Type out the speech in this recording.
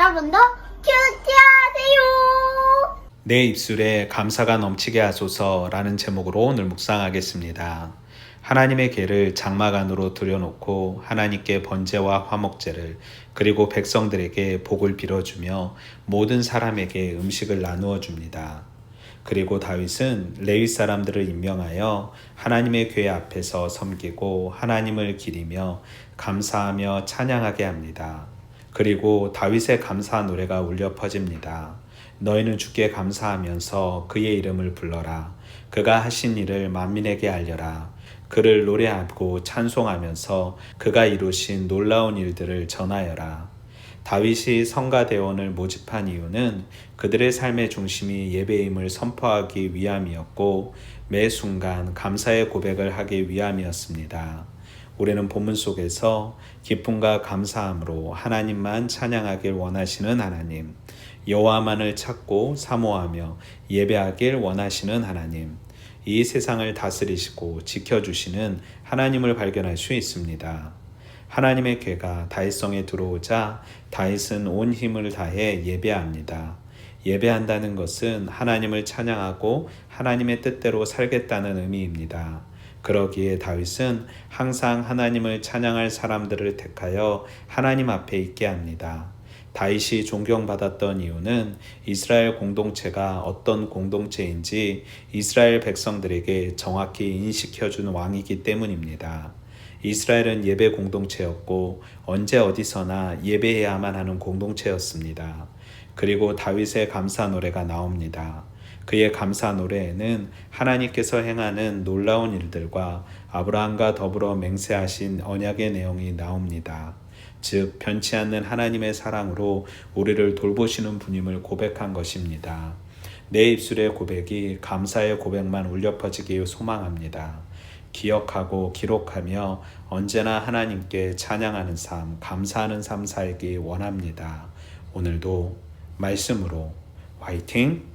여러분도 큐티하세요. 내 입술에 감사가 넘치게 하소서라는 제목으로 오늘 묵상하겠습니다. 하나님의 계를 장막 안으로 들여놓고 하나님께 번제와 화목제를 그리고 백성들에게 복을 빌어주며 모든 사람에게 음식을 나누어 줍니다. 그리고 다윗은 레위 사람들을 임명하여 하나님의 궤 앞에서 섬기고 하나님을 기리며 감사하며 찬양하게 합니다. 그리고 다윗의 감사 노래가 울려 퍼집니다. 너희는 주께 감사하면서 그의 이름을 불러라. 그가 하신 일을 만민에게 알려라. 그를 노래하고 찬송하면서 그가 이루신 놀라운 일들을 전하여라. 다윗이 성가대원을 모집한 이유는 그들의 삶의 중심이 예배임을 선포하기 위함이었고 매 순간 감사의 고백을 하기 위함이었습니다. 우리는 본문 속에서 기쁨과 감사함으로 하나님만 찬양하길 원하시는 하나님, 여호와만을 찾고 사모하며 예배하길 원하시는 하나님, 이 세상을 다스리시고 지켜주시는 하나님을 발견할 수 있습니다. 하나님의 괴가 다윗성에 들어오자 다윗은 온 힘을 다해 예배합니다. 예배한다는 것은 하나님을 찬양하고 하나님의 뜻대로 살겠다는 의미입니다. 그러기에 다윗은 항상 하나님을 찬양할 사람들을 택하여 하나님 앞에 있게 합니다. 다윗이 존경받았던 이유는 이스라엘 공동체가 어떤 공동체인지 이스라엘 백성들에게 정확히 인식해준 왕이기 때문입니다. 이스라엘은 예배 공동체였고 언제 어디서나 예배해야만 하는 공동체였습니다. 그리고 다윗의 감사 노래가 나옵니다. 그의 감사 노래에는 하나님께서 행하는 놀라운 일들과 아브라함과 더불어 맹세하신 언약의 내용이 나옵니다. 즉 변치 않는 하나님의 사랑으로 우리를 돌보시는 분임을 고백한 것입니다. 내 입술의 고백이 감사의 고백만 울려 퍼지기 소망합니다. 기억하고 기록하며 언제나 하나님께 찬양하는 삶, 감사하는 삶 살기 원합니다. 오늘도 말씀으로 화이팅!